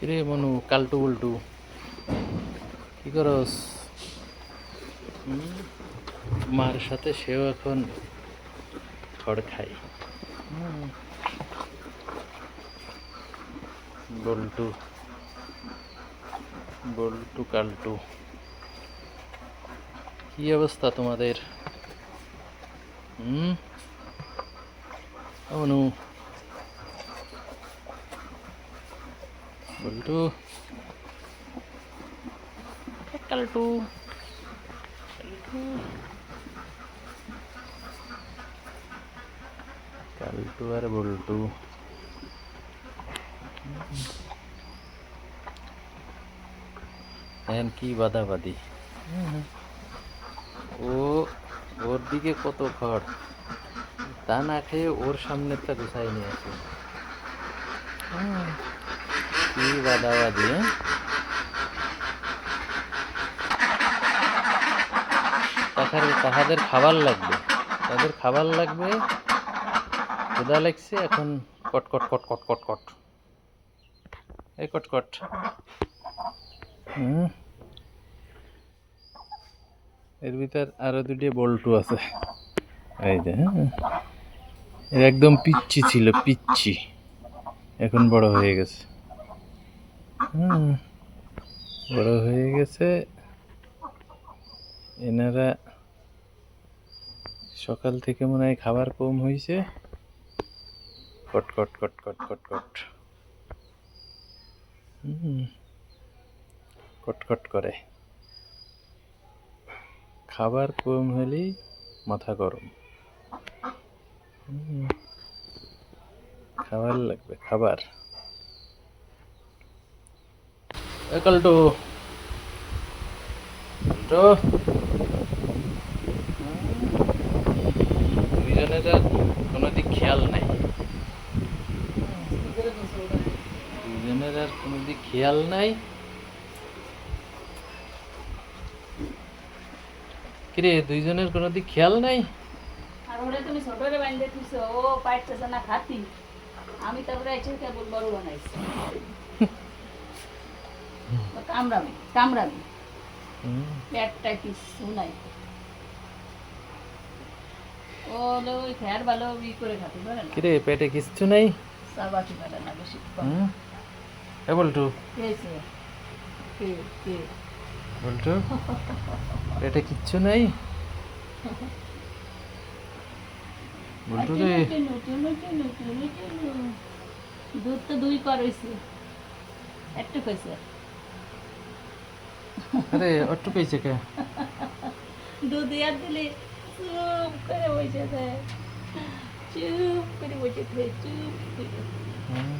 কিরে মনু কালটু উল্টু কি করস? মার সাথে সেও এখন খড় খায়। বল্টু। বল্টু কালটু। কি অবস্থা তোমাদের? হুম? অনু কালটু কালটু কালটু আর বল্টু এখন কি বাদাবাদি ও ওর দিকে কত খড় তা না খেয়ে ওর সামনেরটা গুছাই নিয়ে আসে। কি বাদাবাদি? হ্যাঁ তাদের, তাহাদের খাবার লাগবে। তাদের খাবার লাগবে ক্ষুদা লাগছে, এখন কট কট কট কট কট কট। এই কট কট। হুম। এর ভিতর আরও দুটি বল্টু আছে। এই যে হ্যাঁ। একদম পিচ্ছি ছিল, পিচ্ছি। এখন বড় হয়ে গেছে। হুম, বড় হয়ে গেছে। এনারা সকাল থেকে মনে হয় খাবার কম হয়েছে কট কট কট কট কট কট। হুম কটকট করে। খাবার কম হলেই মাথা গরম। খাবার লাগবে, খাবার। এ কালটু কালটু দুইজনের আর কোনো দিক খেয়াল নাই। দুইজনের আর কোনো দিক খেয়াল নাই। কিরে দুইজনের কোনো দিক খেয়াল নাই? আর ওরে তুমি ছোটরে বান্ধে দিছো ও পাইতেছে না খাতি। আমি তারপরে এসে কেবল বড় বানাইছি ও কামড়ামি কামড়ামি পেটটা কিছু নাই। ও ওই খেয়ার ভালো ই করে খাতে পারে না? কিরে পেটে কিচ্ছু নাই? সাবাটি পারে না বেশি হুম। এ বল্টু। কে কে? বল্টু পেটে কিচ্ছু নাই? বল্টু রে। চুনু। দুধ তো দুই কর হয়েছে একটু খাইছে আরে অট্টু পেয়েছে কে? দুধ ইয়ার দিলে চুপ করে বসে থাকে। চুপ করে বসে থাকে চুপ করে। হুম,